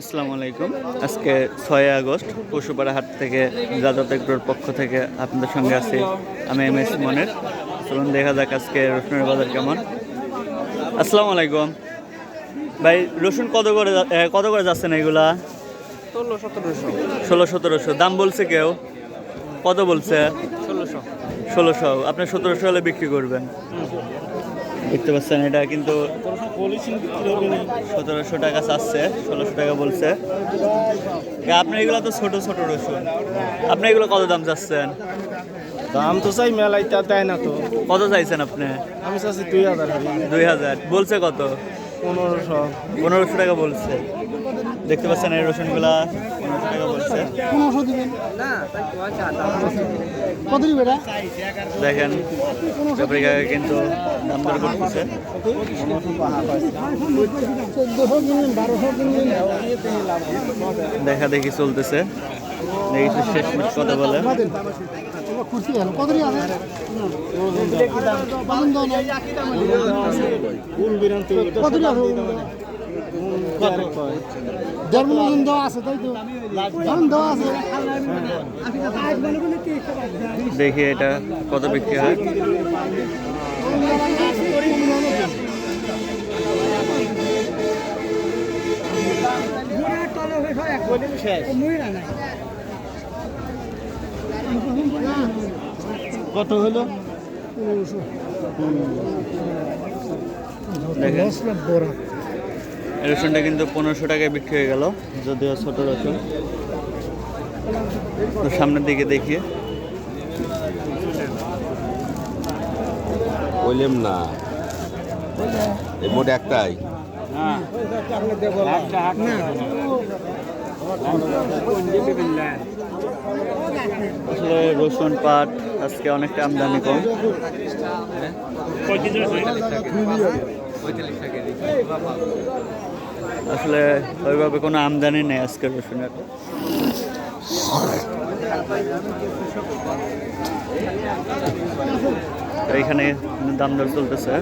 আসসালামু আলাইকুম। আজকে ছয় আগস্ট পশুপাড়া হাট থেকে যাদব এগ্রোর পক্ষ থেকে আপনাদের সঙ্গে আছি আমি এম এস মনের। চলুন দেখা যাক আজকে রসুনের বাজার কেমন। আসসালামু আলাইকুম। ভাই রসুন কত করে কত করে যাচ্ছেন এগুলা? ষোলো সতেরোশো। ষোলো সতেরোশো। দাম বলছে কেউ? কত বলছে? ষোলোশো। ষোলোশো। আপনি সতেরোশো হলে বিক্রি করবেন। দেখতে পাচ্ছেন এটা কিন্তু সতেরোশো টাকা চাচ্ছে ষোলোশো টাকা বলছে। আপনার এগুলো তো ছোট ছোট রসুন। আপনার এগুলো কত দাম চাচ্ছেন? দাম তো চাই মেলাই তা দেয় না তো। কত চাইছেন আপনি? আমি চাচ্ছি দুই হাজার। দুই হাজার। বলছে কত? পনেরোশো পনেরোশো টাকা বলছে। দেখতে পাচ্ছেন এই রসুনগুলা পনেরোশো টাকা বলছে। পনেরোশো দিবেন কত দিবে দেখেন কাকা কিন্তু দাম দর করতেছে। দেখা দেখি চলতেছে। দেখি শেষ কথা বলে। হলো কত আছে কত আছে দেড় ওজন দেওয়া আছে তাই তো? ওজন দেওয়া আছে। দেখি এটা কত বিক্রি হয়। কত হলো? দেখেন। রসুনটা কিন্তু পনেরোশো টাকায় বিক্রি হয়ে গেল যদিও ছোট রসুন তো সামনের দিকে দেখি বললাম না। এই মোট একটাই। আসলে রসুন পাট আজকে অনেকটা আমদানি কম। আসলে ওইভাবে কোনো আমদানি নেই আজকে রসুনের। তো এখানে দাম দর চলতেছে।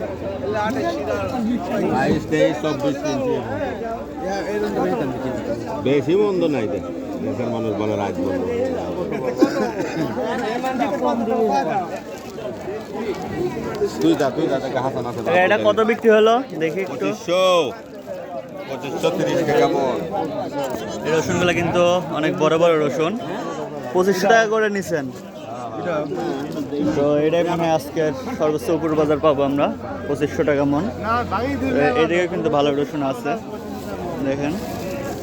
বেশি মন্দ নাই দেখ দেশের মানুষ বলে রাজ বন্ধ। তুই যা তুই যা তাকে হাসান আছে এটা কত বিক্রি হলো? দেখি একটু। পঁচিশশো। এই রসুনগুলো কিন্তু অনেক বড় বড় রসুন। পঁচিশশো টাকা করে নিছেন। তো এটাই মনে হয় আজকের সর্বোচ্চ উপর বাজার পাবো আমরা পঁচিশশো টাকা মন। এদিকে কিন্তু ভালো রসুন আছে। দেখেন।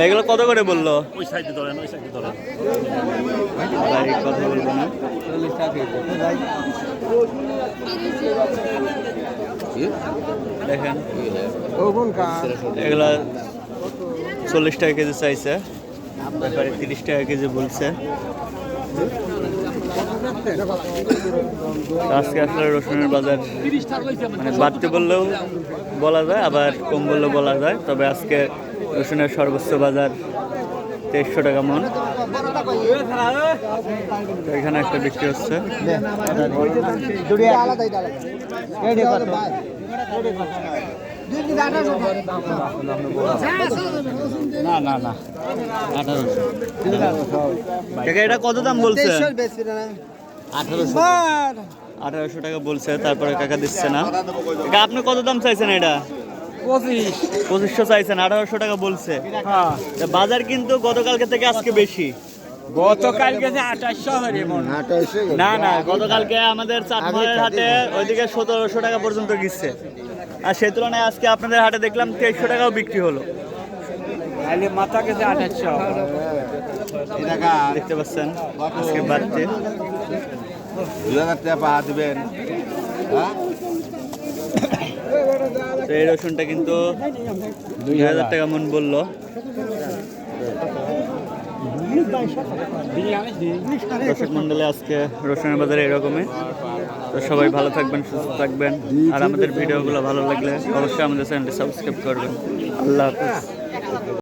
এগুলো কত করে বলল? ওই সাইডে ধরেন ওই সাইডে ধরেন। কথা বলব না দেখেন এগুলা চল্লিশ টাকা কেজি চাইছে। ব্যাপারে তিরিশ টাকা কেজি বলছে। আজকে আসলে রসুনের বাজার মানে বাড়তে বললেও বলা যায় আবার কম বললেও বলা যায়। তবে আজকে রসুনের সর্বোচ্চ বাজার তেইশশো টাকা মন। এখানে একটা বিক্রি হচ্ছে। না না না। এটা কত দাম বলছে? আঠারোশো। টাকা বলছে তারপরে কাকা দিচ্ছে না। আপনি কত দাম চাইছেন এটা? পঁচিশ। পঁচিশশো চাইছেন আঠারোশো টাকা বলছে। হ্যাঁ। বাজার কিন্তু গতকালকে থেকে আজকে বেশি। আঠাশশো না না গতকালকে আমাদের হাটে ওইদিকে সতেরোশো টাকা পর্যন্ত গিচ্ছে আর সেই তুলনায় আজকে আপনাদের হাটে দেখলাম তেইশশো টাকাও বিক্রি হলো। মাথা গেছে আঠাশশো। দেখতে পাচ্ছেন আজকে বাড়তে। দিবেন। হ্যাঁ? এই রসুনটা কিন্তু দুই হাজার টাকা মন বলল। দর্শক মন্ডলে আজকে রসুনের বাজারে এরকমই। তো সবাই ভালো থাকবেন, সুস্থ থাকবেন। আর আমাদের ভিডিওগুলো ভালো লাগলে অবশ্যই আমাদের চ্যানেলটি সাবস্ক্রাইব করবেন। আল্লাহ হাফিজ।